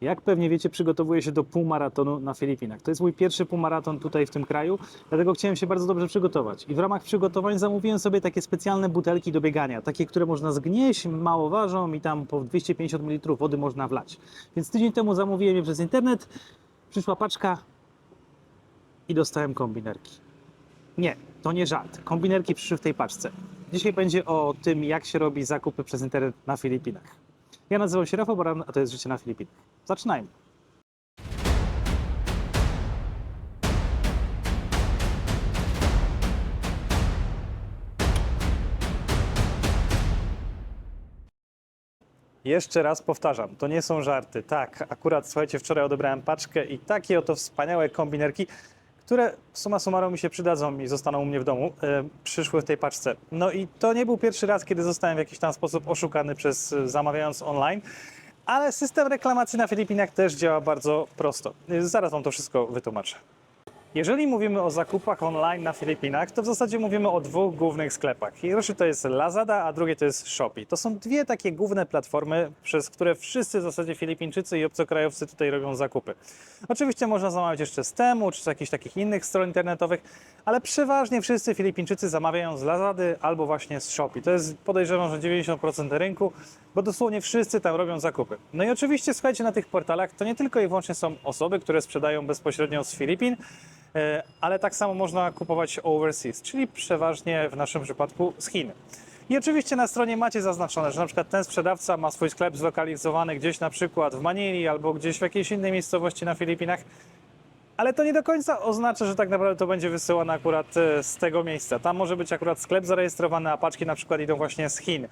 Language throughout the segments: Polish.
Jak pewnie wiecie, przygotowuję się do półmaratonu na Filipinach. To jest mój pierwszy półmaraton tutaj w tym kraju, dlatego chciałem się bardzo dobrze przygotować. I w ramach przygotowań zamówiłem sobie takie specjalne butelki do biegania, takie, które można zgnieść, mało ważą i tam po 250 ml wody można wlać. Więc tydzień temu zamówiłem je przez internet, przyszła paczka i dostałem kombinerki. Nie, to nie żart. Kombinerki przyszły w tej paczce. Dzisiaj będzie o tym, jak się robi zakupy przez internet na Filipinach. Ja nazywam się Rafał Baran, a to jest Życie na Filipinach. Zaczynajmy. Jeszcze raz powtarzam, to nie są żarty. Tak, akurat słuchajcie, wczoraj odebrałem paczkę i takie oto wspaniałe kombinerki, które suma summarum mi się przydadzą i zostaną u mnie w domu, e, przyszły w tej paczce. No i to nie był pierwszy raz, kiedy zostałem w jakiś tam sposób oszukany przez e, zamawiając online. Ale system reklamacji na Filipinach też działa bardzo prosto. E, Zaraz Wam to wszystko wytłumaczę. Jeżeli mówimy o zakupach online na Filipinach, to w zasadzie mówimy o dwóch głównych sklepach. Pierwszy to jest Lazada, a drugie to jest Shopee. To są dwie takie główne platformy, przez które wszyscy w zasadzie Filipińczycy i obcokrajowcy tutaj robią zakupy. Oczywiście można zamawiać jeszcze z Temu, czy z jakichś takich innych stron internetowych, ale przeważnie wszyscy Filipińczycy zamawiają z Lazady albo właśnie z Shopee. To jest podejrzewam, że 90% rynku, bo dosłownie wszyscy tam robią zakupy. No i oczywiście słuchajcie, na tych portalach to nie tylko i wyłącznie są osoby, które sprzedają bezpośrednio z Filipin, E, ale tak samo można kupować overseas, czyli przeważnie w naszym przypadku z Chin. I oczywiście na stronie macie zaznaczone, że na przykład ten sprzedawca ma swój sklep zlokalizowany gdzieś na przykład w Manili albo gdzieś w jakiejś innej miejscowości na Filipinach, ale to nie do końca oznacza, że tak naprawdę to będzie wysyłane akurat e, z tego miejsca. Tam może być akurat sklep zarejestrowany, a paczki na przykład idą właśnie z Chin.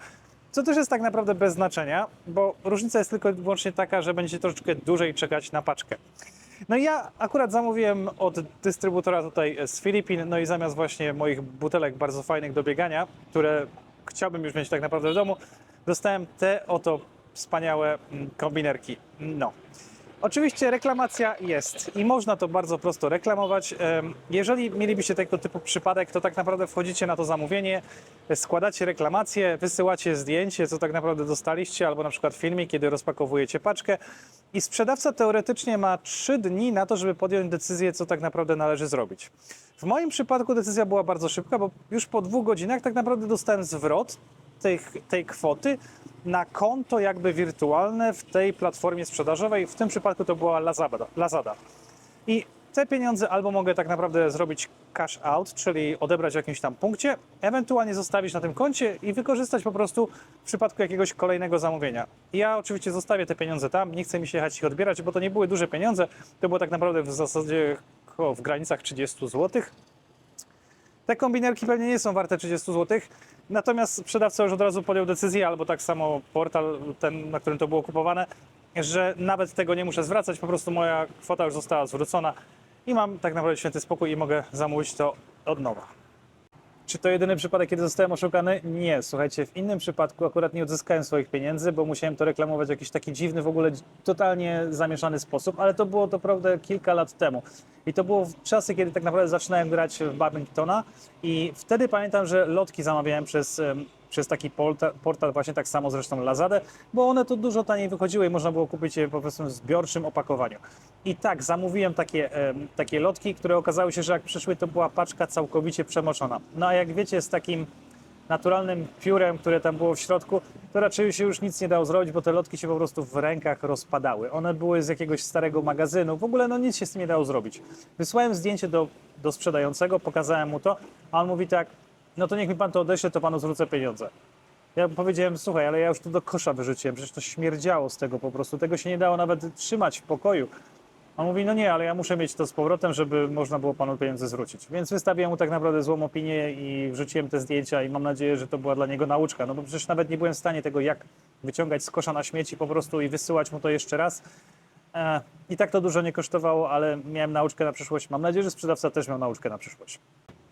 Co też jest tak naprawdę bez znaczenia, bo różnica jest tylko i wyłącznie taka, że będziecie troszeczkę dłużej czekać na paczkę. No i ja akurat zamówiłem od dystrybutora tutaj z Filipin, no i zamiast właśnie moich butelek bardzo fajnych do biegania, które chciałbym już mieć tak naprawdę w domu, dostałem te oto wspaniałe mm, kombinerki. No. Oczywiście reklamacja jest i można to bardzo prosto reklamować. Jeżeli mielibyście tego typu przypadek, to tak naprawdę wchodzicie na to zamówienie, składacie reklamację, wysyłacie zdjęcie, co tak naprawdę dostaliście, albo na przykład filmik, kiedy rozpakowujecie paczkę i sprzedawca teoretycznie ma 3 dni na to, żeby podjąć decyzję, co tak naprawdę należy zrobić. W moim przypadku decyzja była bardzo szybka, bo już po dwóch godzinach tak naprawdę dostałem zwrot tej, tej kwoty na konto jakby wirtualne w tej platformie sprzedażowej. W tym przypadku to była Lazada. Lazada. I te pieniądze albo mogę tak naprawdę zrobić cash out, czyli odebrać w jakimś tam punkcie, ewentualnie zostawić na tym koncie i wykorzystać po prostu w przypadku jakiegoś kolejnego zamówienia. Ja oczywiście zostawię te pieniądze tam, nie chcę mi się jechać ich odbierać, bo to nie były duże pieniądze, to było tak naprawdę w zasadzie w granicach 30 zł. Te kombinerki pewnie nie są warte 30 zł, natomiast sprzedawca już od razu podjął decyzję, albo tak samo portal, ten, na którym to było kupowane, że nawet tego nie muszę zwracać, po prostu moja kwota już została zwrócona i mam tak naprawdę święty spokój i mogę zamówić to od nowa. Czy to jedyny przypadek, kiedy zostałem oszukany? Nie. Słuchajcie, w innym przypadku akurat nie odzyskałem swoich pieniędzy, bo musiałem to reklamować w jakiś taki dziwny, w ogóle totalnie zamieszany sposób, ale to było to prawda kilka lat temu. I to było w czasy, kiedy tak naprawdę zaczynałem grać w badmintona i wtedy pamiętam, że lotki zamawiałem przez, przez taki portal, właśnie tak samo zresztą Lazadę, bo one to dużo taniej wychodziły i można było kupić je po prostu w zbiorczym opakowaniu. I tak, zamówiłem takie, takie lotki, które okazały się, że jak przyszły, to była paczka całkowicie przemoczona. No a jak wiecie, z takim naturalnym piórem, które tam było w środku, to raczej się już nic nie dało zrobić, bo te lotki się po prostu w rękach rozpadały. One były z jakiegoś starego magazynu, w ogóle no nic się z tym nie dało zrobić. Wysłałem zdjęcie do, do sprzedającego, pokazałem mu to, a on mówi tak, no to niech mi pan to odeśle, to panu zwrócę pieniądze. Ja powiedziałem, słuchaj, ale ja już to do kosza wyrzuciłem, przecież to śmierdziało z tego po prostu, tego się nie dało nawet trzymać w pokoju. On mówi, no nie, ale ja muszę mieć to z powrotem, żeby można było panu pieniądze zwrócić. Więc wystawiłem mu tak naprawdę złą opinię i wrzuciłem te zdjęcia i mam nadzieję, że to była dla niego nauczka. No bo przecież nawet nie byłem w stanie tego jak wyciągać z kosza na śmieci po prostu i wysyłać mu to jeszcze raz. E, I tak to dużo nie kosztowało, ale miałem nauczkę na przyszłość. Mam nadzieję, że sprzedawca też miał nauczkę na przyszłość.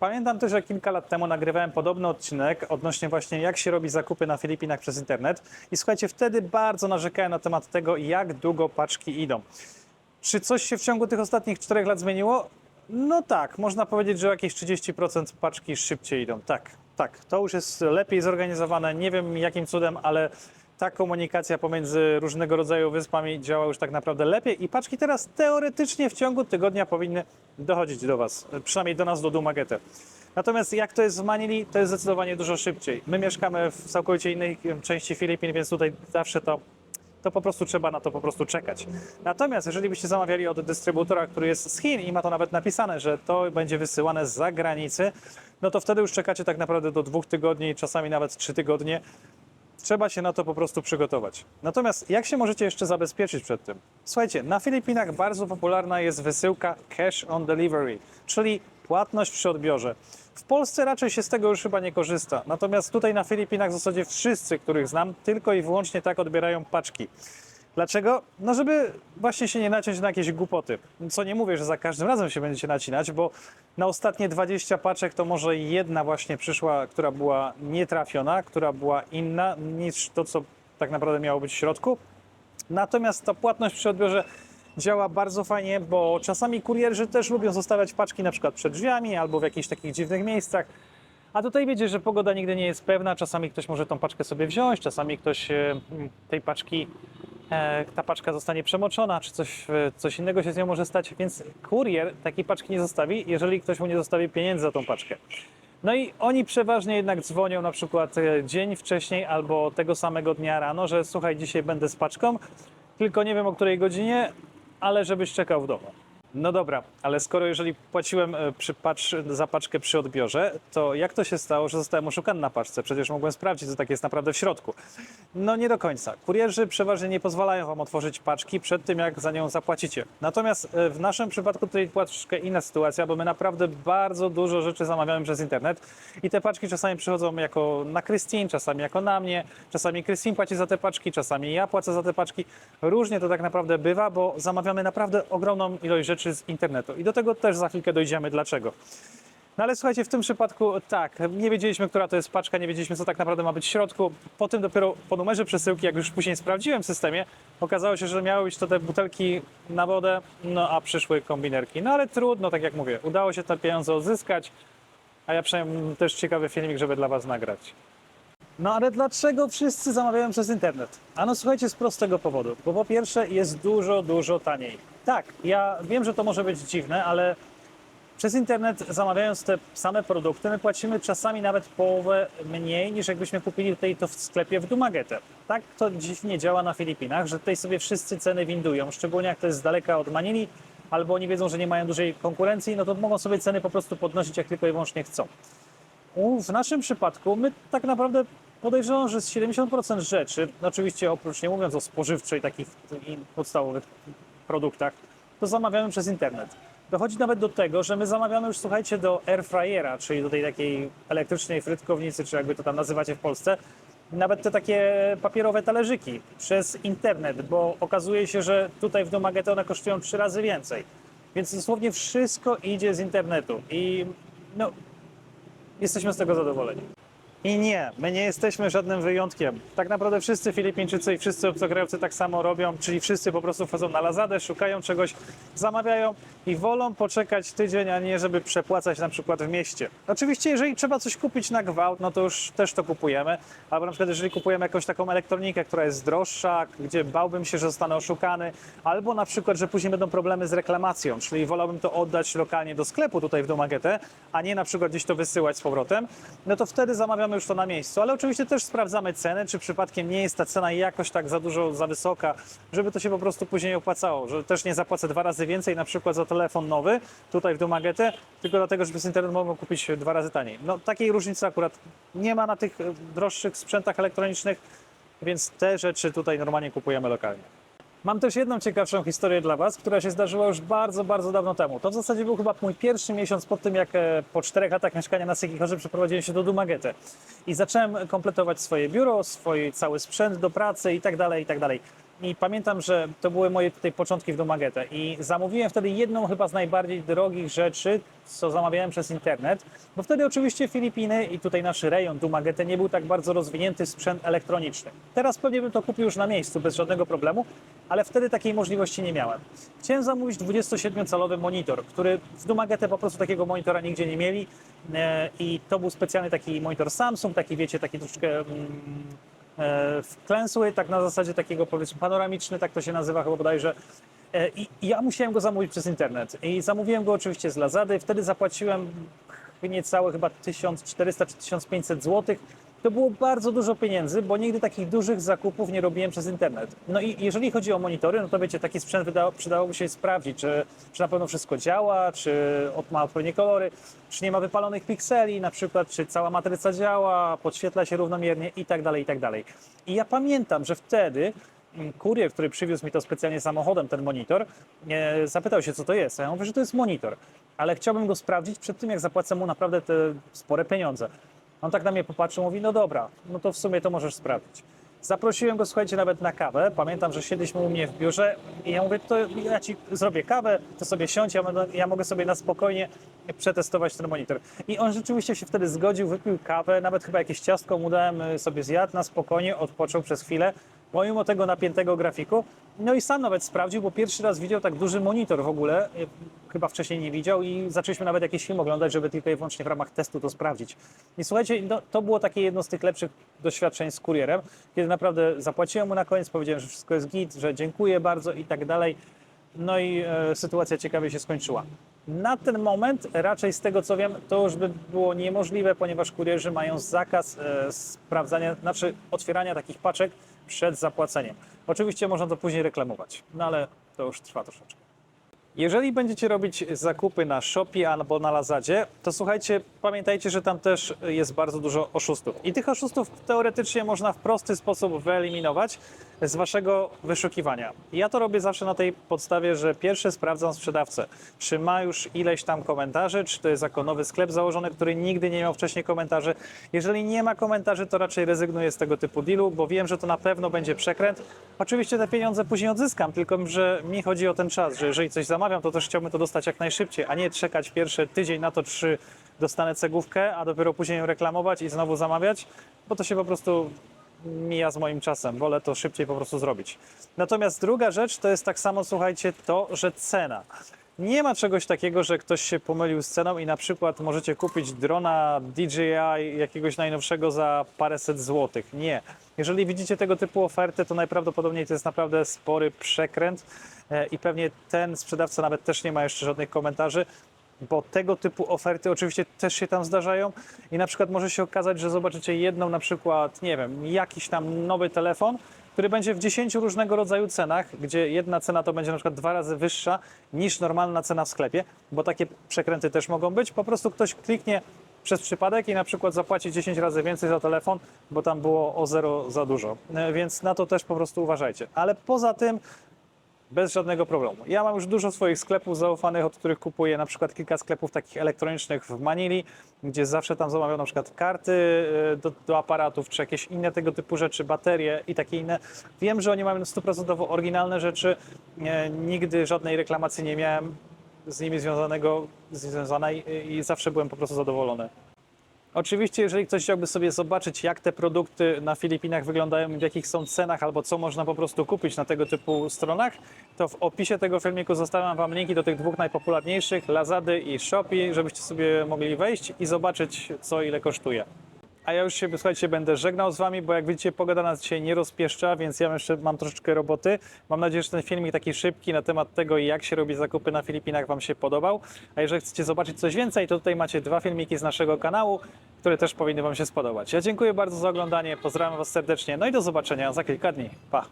Pamiętam też, że kilka lat temu nagrywałem podobny odcinek odnośnie właśnie jak się robi zakupy na Filipinach przez internet. I słuchajcie, wtedy bardzo narzekałem na temat tego, jak długo paczki idą. Czy coś się w ciągu tych ostatnich czterech lat zmieniło? No tak, można powiedzieć, że jakieś 30% paczki szybciej idą. Tak, tak, to już jest lepiej zorganizowane. Nie wiem jakim cudem, ale ta komunikacja pomiędzy różnego rodzaju wyspami działa już tak naprawdę lepiej i paczki teraz teoretycznie w ciągu tygodnia powinny dochodzić do Was, przynajmniej do nas, do Dumagete. Natomiast jak to jest w Manili, to jest zdecydowanie dużo szybciej. My mieszkamy w całkowicie innej części Filipin, więc tutaj zawsze to to po prostu trzeba na to po prostu czekać. Natomiast jeżeli byście zamawiali od dystrybutora, który jest z Chin i ma to nawet napisane, że to będzie wysyłane z zagranicy, no to wtedy już czekacie tak naprawdę do dwóch tygodni, czasami nawet trzy tygodnie. Trzeba się na to po prostu przygotować. Natomiast jak się możecie jeszcze zabezpieczyć przed tym? Słuchajcie, na Filipinach bardzo popularna jest wysyłka cash on delivery, czyli płatność przy odbiorze. W Polsce raczej się z tego już chyba nie korzysta. Natomiast tutaj na Filipinach w zasadzie wszyscy, których znam, tylko i wyłącznie tak odbierają paczki. Dlaczego? No żeby właśnie się nie naciąć na jakieś głupoty. Co nie mówię, że za każdym razem się będziecie nacinać, bo na ostatnie 20 paczek to może jedna właśnie przyszła, która była nietrafiona, która była inna niż to, co tak naprawdę miało być w środku. Natomiast ta płatność przy odbiorze działa bardzo fajnie, bo czasami kurierzy też lubią zostawiać paczki na przykład przed drzwiami albo w jakichś takich dziwnych miejscach. A tutaj wiecie, że pogoda nigdy nie jest pewna. Czasami ktoś może tą paczkę sobie wziąć, czasami ktoś e, tej paczki, ta paczka zostanie przemoczona, czy coś, e, coś innego się z nią może stać. Więc kurier takiej paczki nie zostawi, jeżeli ktoś mu nie zostawi pieniędzy za tą paczkę. No i oni przeważnie jednak dzwonią na przykład e, dzień wcześniej albo tego samego dnia rano, że słuchaj, dzisiaj będę z paczką, tylko nie wiem o której godzinie, ale żebyś czekał w domu. No dobra, ale skoro jeżeli płaciłem e, przy pacz, za paczkę przy odbiorze, to jak to się stało, że zostałem oszukany na paczce? Przecież mogłem sprawdzić, co tak jest naprawdę w środku. No nie do końca. Kurierzy przeważnie nie pozwalają Wam otworzyć paczki przed tym, jak za nią zapłacicie. Natomiast e, w naszym przypadku tutaj była inna sytuacja, bo my naprawdę bardzo dużo rzeczy zamawiamy przez internet i te paczki czasami przychodzą jako na Christine, czasami jako na mnie, czasami Christine płaci za te paczki, czasami ja płacę za te paczki. Różnie to tak naprawdę bywa, bo zamawiamy naprawdę ogromną ilość z internetu i do tego też za chwilkę dojdziemy dlaczego. No ale słuchajcie, w tym przypadku tak, nie wiedzieliśmy, która to jest paczka, nie wiedzieliśmy, co tak naprawdę ma być w środku. Potem dopiero po numerze przesyłki, jak już później sprawdziłem w systemie, okazało się, że miały być to te butelki na wodę, no a przyszły kombinerki. No ale trudno, tak jak mówię, udało się te pieniądze odzyskać, a ja przynajmniej też ciekawy filmik, żeby dla Was nagrać. No ale dlaczego wszyscy zamawiają przez internet? Ano słuchajcie, z prostego powodu. Bo po pierwsze jest dużo, dużo taniej. Tak, ja wiem, że to może być dziwne, ale przez internet zamawiając te same produkty, my płacimy czasami nawet połowę mniej niż jakbyśmy kupili tutaj to w sklepie w Dumagete. Tak to dziwnie działa na Filipinach, że tutaj sobie wszyscy ceny windują, szczególnie jak to jest z daleka od Manili, albo oni wiedzą, że nie mają dużej konkurencji, no to mogą sobie ceny po prostu podnosić jak tylko i wyłącznie chcą. W naszym przypadku my tak naprawdę podejrzewam, że z 70% rzeczy, oczywiście oprócz nie mówiąc o spożywczej, takich podstawowych produktach, to zamawiamy przez internet. Dochodzi nawet do tego, że my zamawiamy już, słuchajcie, do airfryera, czyli do tej takiej elektrycznej frytkownicy, czy jakby to tam nazywacie w Polsce, nawet te takie papierowe talerzyki przez internet, bo okazuje się, że tutaj w Domagete one kosztują trzy razy więcej. Więc dosłownie wszystko idzie z internetu i no, jesteśmy z tego zadowoleni. I nie, my nie jesteśmy żadnym wyjątkiem. Tak naprawdę wszyscy Filipińczycy i wszyscy obcokrajowcy tak samo robią, czyli wszyscy po prostu wchodzą na Lazadę, szukają czegoś, zamawiają i wolą poczekać tydzień, a nie żeby przepłacać na przykład w mieście. Oczywiście, jeżeli trzeba coś kupić na gwałt, no to już też to kupujemy. Albo na przykład, jeżeli kupujemy jakąś taką elektronikę, która jest droższa, gdzie bałbym się, że zostanę oszukany, albo na przykład, że później będą problemy z reklamacją, czyli wolałbym to oddać lokalnie do sklepu tutaj w Domagete, a nie na przykład gdzieś to wysyłać z powrotem, no to wtedy zamawiamy już to na miejscu. Ale oczywiście też sprawdzamy ceny, czy przypadkiem nie jest ta cena jakoś tak za dużo, za wysoka, żeby to się po prostu później opłacało, że też nie zapłacę dwa razy więcej na przykład za telefon nowy tutaj w Domagete, tylko dlatego, że przez internet mogę kupić dwa razy taniej. No takiej różnicy akurat nie ma na tych droższych sprzętach elektronicznych, więc te rzeczy tutaj normalnie kupujemy lokalnie. Mam też jedną ciekawszą historię dla Was, która się zdarzyła już bardzo, bardzo dawno temu. To w zasadzie był chyba mój pierwszy miesiąc po tym, jak e, po czterech latach mieszkania na Sekihorze przeprowadziłem się do Dumagete. I zacząłem kompletować swoje biuro, swój cały sprzęt do pracy i tak dalej, i tak dalej. I pamiętam, że to były moje tutaj początki w Dumagete i zamówiłem wtedy jedną chyba z najbardziej drogich rzeczy, co zamawiałem przez internet, bo wtedy oczywiście Filipiny i tutaj nasz rejon Dumagete nie był tak bardzo rozwinięty sprzęt elektroniczny. Teraz pewnie bym to kupił już na miejscu bez żadnego problemu, ale wtedy takiej możliwości nie miałem. Chciałem zamówić 27-calowy monitor, który w Dumagete po prostu takiego monitora nigdzie nie mieli e, i to był specjalny taki monitor Samsung, taki wiecie, taki troszeczkę mm, wklęsły, tak na zasadzie takiego powiedzmy panoramiczny, tak to się nazywa chyba bodajże. E, I, ja musiałem go zamówić przez internet. I zamówiłem go oczywiście z Lazady. Wtedy zapłaciłem niecałe chyba 1400 czy 1500 zł. To było bardzo dużo pieniędzy, bo nigdy takich dużych zakupów nie robiłem przez internet. No i jeżeli chodzi o monitory, no to wiecie, taki sprzęt wydało, przydałoby się sprawdzić, czy, czy na pewno wszystko działa, czy ma odpowiednie kolory, czy nie ma wypalonych pikseli na przykład, czy cała matryca działa, podświetla się równomiernie i tak dalej, i tak dalej. I ja pamiętam, że wtedy mm, kurier, który przywiózł mi to specjalnie samochodem, ten monitor, zapytał się, co to jest. A ja mówię, że to jest monitor, ale chciałbym go sprawdzić przed tym, jak zapłacę mu naprawdę te spore pieniądze. On tak na mnie popatrzył, mówi, no dobra, no to w sumie to możesz sprawdzić. Zaprosiłem go, słuchajcie, nawet na kawę. Pamiętam, że siedliśmy u mnie w biurze i ja mówię, to ja ci zrobię kawę, to sobie siądź, ja, ja mogę sobie na spokojnie przetestować ten monitor. I on rzeczywiście się wtedy zgodził, wypił kawę, nawet chyba jakieś ciastko mu dałem, y, sobie zjadł na spokojnie, odpoczął przez chwilę, pomimo tego napiętego grafiku. No i sam nawet sprawdził, bo pierwszy raz widział tak duży monitor w ogóle, y, chyba wcześniej nie widział i zaczęliśmy nawet jakiś film oglądać, żeby tylko i wyłącznie w ramach testu to sprawdzić. I słuchajcie, no, to było takie jedno z tych lepszych doświadczeń z kurierem, kiedy naprawdę zapłaciłem mu na koniec, powiedziałem, że wszystko jest git, że dziękuję bardzo i tak dalej. No i e, sytuacja ciekawie się skończyła. Na ten moment, raczej z tego co wiem, to już by było niemożliwe, ponieważ kurierzy mają zakaz e, sprawdzania, znaczy otwierania takich paczek przed zapłaceniem. Oczywiście można to później reklamować, no ale to już trwa troszeczkę. Jeżeli będziecie robić zakupy na Shopee albo na Lazadzie, to słuchajcie, pamiętajcie, że tam też jest bardzo dużo oszustów. I tych oszustów teoretycznie można w prosty sposób wyeliminować z waszego wyszukiwania. Ja to robię zawsze na tej podstawie, że pierwsze sprawdzam sprzedawcę, czy ma już ileś tam komentarzy, czy to jest jako nowy sklep założony, który nigdy nie miał wcześniej komentarzy. Jeżeli nie ma komentarzy, to raczej rezygnuję z tego typu dealu, bo wiem, że to na pewno będzie przekręt. Oczywiście te pieniądze później odzyskam, tylko że mi chodzi o ten czas, że jeżeli coś zamawiam, to też chciałbym to dostać jak najszybciej, a nie czekać pierwszy tydzień na to, czy dostanę cegówkę, a dopiero później ją reklamować i znowu zamawiać, bo to się po prostu mija z moim czasem. Wolę to szybciej po prostu zrobić. Natomiast druga rzecz to jest tak samo, słuchajcie, to, że cena. Nie ma czegoś takiego, że ktoś się pomylił z ceną i na przykład możecie kupić drona DJI jakiegoś najnowszego za paręset złotych. Nie. Jeżeli widzicie tego typu oferty, to najprawdopodobniej to jest naprawdę spory przekręt e, i pewnie ten sprzedawca nawet też nie ma jeszcze żadnych komentarzy, bo tego typu oferty oczywiście też się tam zdarzają i na przykład może się okazać, że zobaczycie jedną na przykład, nie wiem, jakiś tam nowy telefon, który będzie w 10 różnego rodzaju cenach, gdzie jedna cena to będzie na przykład dwa razy wyższa niż normalna cena w sklepie, bo takie przekręty też mogą być. Po prostu ktoś kliknie przez przypadek i na przykład zapłaci 10 razy więcej za telefon, bo tam było o zero za dużo. E, Więc na to też po prostu uważajcie. Ale poza tym bez żadnego problemu. Ja mam już dużo swoich sklepów zaufanych, od których kupuję na przykład kilka sklepów takich elektronicznych w Manili, gdzie zawsze tam zamawiam na przykład karty y, do, do aparatów, czy jakieś inne tego typu rzeczy, baterie i takie inne. Wiem, że oni mają stuprocentowo oryginalne rzeczy. Nie, nigdy żadnej reklamacji nie miałem z nimi związanego, związanej i- i zawsze byłem po prostu zadowolony. Oczywiście, jeżeli ktoś chciałby sobie zobaczyć, jak te produkty na Filipinach wyglądają, w jakich są cenach, albo co można po prostu kupić na tego typu stronach, to w opisie tego filmiku zostawiam Wam linki do tych dwóch najpopularniejszych, Lazady i Shopee, żebyście sobie mogli wejść i zobaczyć, co ile kosztuje. A ja już się, słuchajcie, będę żegnał z Wami, bo jak widzicie, pogoda nas dzisiaj nie rozpieszcza, więc ja jeszcze mam troszeczkę roboty. Mam nadzieję, że ten filmik taki szybki na temat tego, jak się robi zakupy na Filipinach Wam się podobał. A jeżeli chcecie zobaczyć coś więcej, to tutaj macie dwa filmiki z naszego kanału, które też powinny Wam się spodobać. Ja dziękuję bardzo za oglądanie, pozdrawiam Was serdecznie, no i do zobaczenia za kilka dni. Pa!